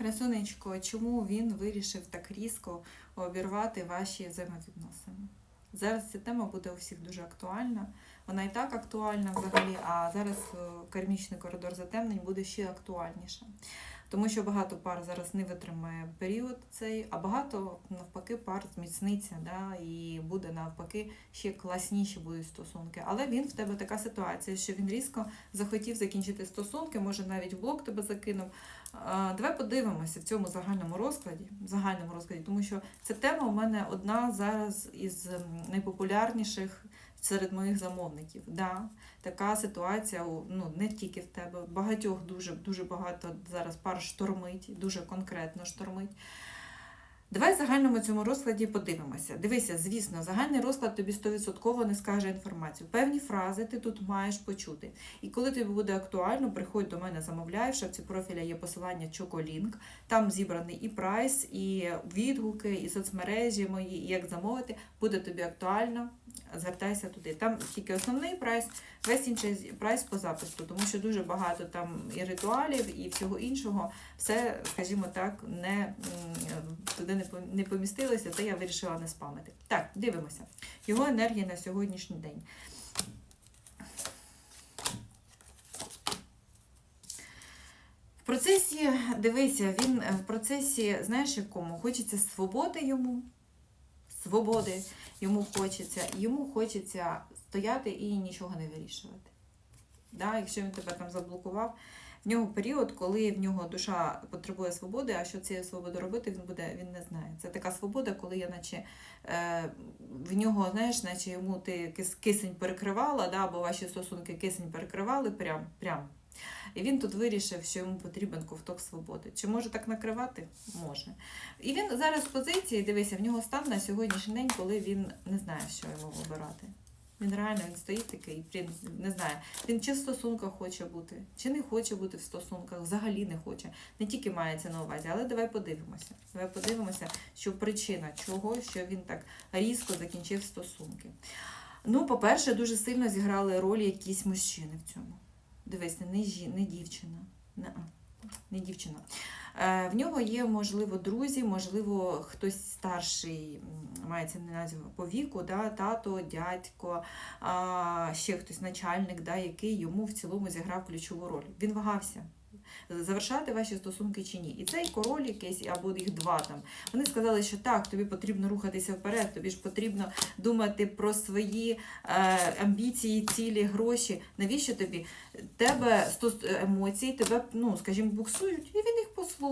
Красунечко, чому він вирішив так різко обірвати ваші взаємовідносини? Зараз ця тема буде у всіх дуже актуальна. Вона і так актуальна взагалі, а зараз е, кармічний коридор затемнень буде ще актуальніше. Тому що багато пар зараз не витримає період цей, а багато навпаки пар зміцниться, да, і буде навпаки ще класніші будуть стосунки. Але він в тебе така ситуація, що він різко захотів закінчити стосунки, може навіть в блок тебе закинув. Давай подивимося в цьому загальному розкладі, загальному розкладі, тому що ця тема у мене одна зараз із найпопулярніших серед моїх замовників. Да, така ситуація ну, не тільки в тебе, багатьох дуже, дуже багато зараз пар штормить, дуже конкретно штормить. Давай в загальному цьому розкладі подивимося. Дивися, звісно, загальний розклад тобі 100% не скаже інформацію. Певні фрази ти тут маєш почути. І коли тобі буде актуально, приходь до мене, замовляй. В шапці профіля є посилання Чоколінк. Там зібраний і прайс, і відгуки, і соцмережі мої, і як замовити. Буде тобі актуально, звертайся туди. Там тільки основний прайс, весь інший прайс по запису, тому що дуже багато там і ритуалів, і всього іншого. Все, скажімо так, не, туди не помістилося, то я вирішила не спамити. Так, дивимося. Його енергія на сьогоднішній день. В процесі, дивися, він е, в процесі, знаєш, якому? Хочеться свободи йому, свободи йому хочеться, йому хочеться стояти і нічого не вирішувати. Да? Якщо він тебе там заблокував, в нього період, коли в нього душа потребує свободи, а що цією свободою робити, він буде, він не знає. Це така свобода, коли я наче е, в нього, знаєш, наче йому ти кисень перекривала, да, або ваші стосунки кисень перекривали прям, прям. І він тут вирішив, що йому потрібен ковток свободи. Чи може так накривати? Може. І він зараз в позиції, дивися, в нього стан на сьогоднішній день, коли він не знає, що йому обирати. Він реально він стоїть такий, прям, не знає, він чи в стосунках хоче бути, чи не хоче бути в стосунках, взагалі не хоче. Не тільки мається на увазі, але давай подивимося. Давай подивимося, що причина чого, що він так різко закінчив стосунки. Ну, по-перше, дуже сильно зіграли роль якісь мужчини в цьому. Дивись, не, жі, не дівчина. Не, не дівчина. Е, в нього є, можливо, друзі, можливо, хтось старший, мається на увазі по віку, да, тато, дядько, ще хтось начальник, да, який йому в цілому зіграв ключову роль. Він вагався. Завершати ваші стосунки чи ні. І цей король якийсь, або їх два там. Вони сказали, що так, тобі потрібно рухатися вперед, тобі ж потрібно думати про свої е, амбіції, цілі, гроші. Навіщо тобі? Тебе емоції, тебе, ну, скажімо, буксують, і він їх послухав.